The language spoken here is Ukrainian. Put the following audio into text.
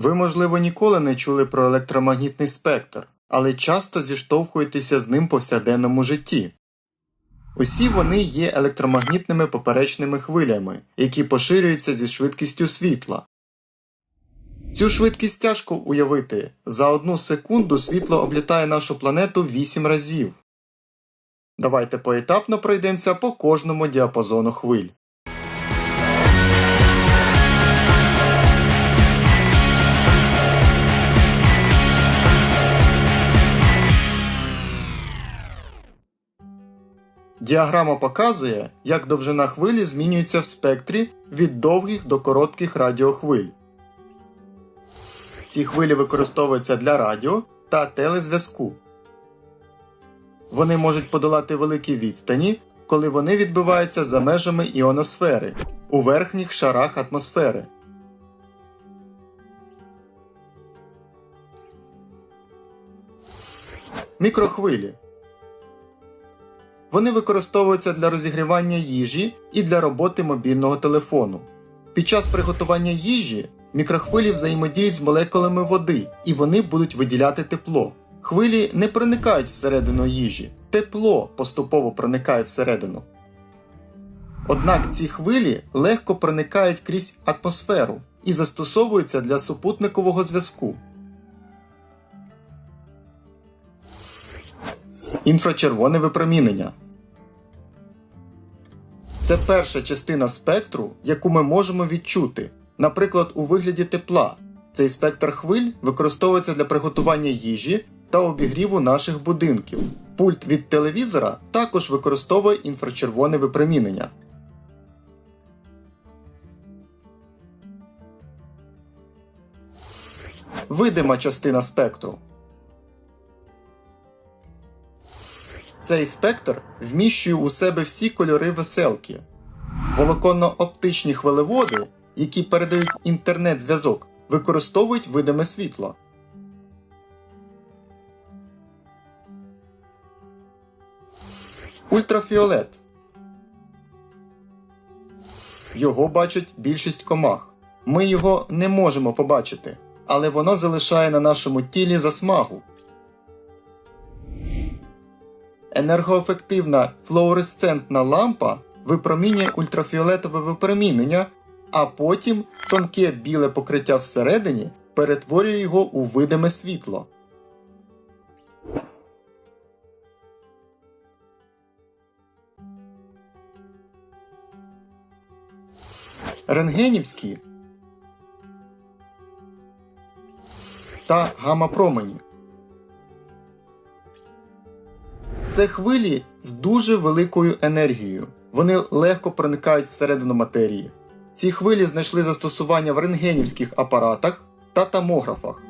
Ви, можливо, ніколи не чули про електромагнітний спектр, але часто зіштовхуєтеся з ним в повсякденному житті. Усі вони є електромагнітними поперечними хвилями, які поширюються зі швидкістю світла. Цю швидкість тяжко уявити. За одну секунду світло облітає нашу планету 8 разів. Давайте поетапно пройдемося по кожному діапазону хвиль. Діаграма показує, як довжина хвилі змінюється в спектрі від довгих до коротких радіохвиль. Ці хвилі використовуються для радіо та телезв'язку. Вони можуть подолати великі відстані, коли вони відбиваються за межами іоносфери у верхніх шарах атмосфери. Мікрохвилі вони використовуються для розігрівання їжі і для роботи мобільного телефону. Під час приготування їжі мікрохвилі взаємодіють з молекулами води, і вони будуть виділяти тепло. Хвилі не проникають всередину їжі, тепло поступово проникає всередину. Однак ці хвилі легко проникають крізь атмосферу і застосовуються для супутникового зв'язку. Інфрачервоне випромінення це перша частина спектру, яку ми можемо відчути, наприклад, у вигляді тепла. Цей спектр хвиль використовується для приготування їжі та обігріву наших будинків. Пульт від телевізора також використовує інфрачервоне випромінення. Видима частина спектру. Цей спектр вміщує у себе всі кольори веселки. Волоконно-оптичні хвилеводи, які передають інтернет-зв'язок, використовують видиме світло. Ультрафіолет. Його бачить більшість комах. Ми його не можемо побачити, але воно залишає на нашому тілі засмагу. Енергоефективна флуоресцентна лампа випромінює ультрафіолетове випромінення, а потім тонке біле покриття всередині перетворює його у видиме світло. Рентгенівські та гамма-промені. Це хвилі з дуже великою енергією. Вони легко проникають всередину матерії. Ці хвилі знайшли застосування в рентгенівських апаратах та томографах.